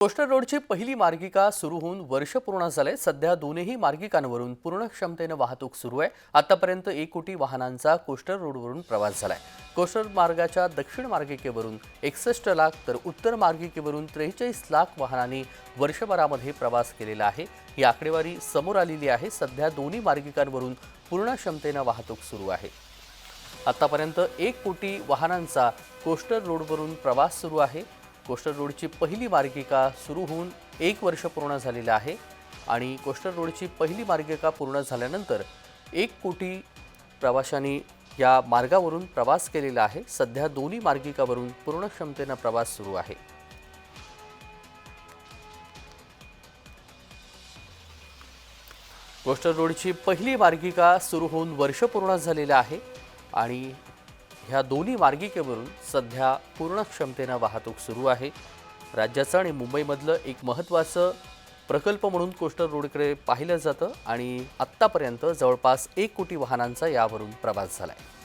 Coaster रोडची पहिली मार्गिका सुरू होऊन वर्ष पूर्ण झाले. सध्या दोन्ही मार्गिकांवरून पूर्ण क्षमतेनं वाहतूक सुरू आहे. आतापर्यंत एक कोटी वाहनांचा कोस्टर रोडवरून प्रवास झालाय. कोस्टर मार्गाच्या दक्षिण मार्गिकेवरून एकसष्ट लाख तर उत्तर मार्गिकेवरून त्रेचाळीस लाख वाहनांनी वर्षभरामध्ये प्रवास केलेला आहे. ही आकडेवारी समोर आलेली आहे. सध्या दोन्ही मार्गिकांवरून पूर्ण क्षमतेनं वाहतूक सुरू आहे. आतापर्यंत एक कोटी वाहनांचा कोस्टर रोडवरून प्रवास सुरू आहे. कोस्टर रोडची पहिली मार्गिका सुरू होऊन एक वर्ष पूर्ण झालेलं आहे आणि कोस्टर रोडची पहिली मार्गिका पूर्ण झाल्यानंतर एक कोटी प्रवाशांनी या मार्गावरून प्रवास केलेला आहे. सध्या दोन्ही मार्गिकावरून पूर्ण क्षमतेनं प्रवास सुरू आहे. कोस्टर रोडची पहिली मार्गिका सुरू होऊन वर्ष पूर्ण झालेलं आहे आणि ह्या दोन्ही मार्गिकेवरून सध्या पूर्ण क्षमतेनं वाहतूक सुरू आहे. राज्याचं आणि मुंबईमधलं एक महत्त्वाचं प्रकल्प म्हणून कोस्टर रोडकडे पाहिलं जातं आणि आत्तापर्यंत जवळपास एक कोटी वाहनांचा यावरून प्रवास झाला आहे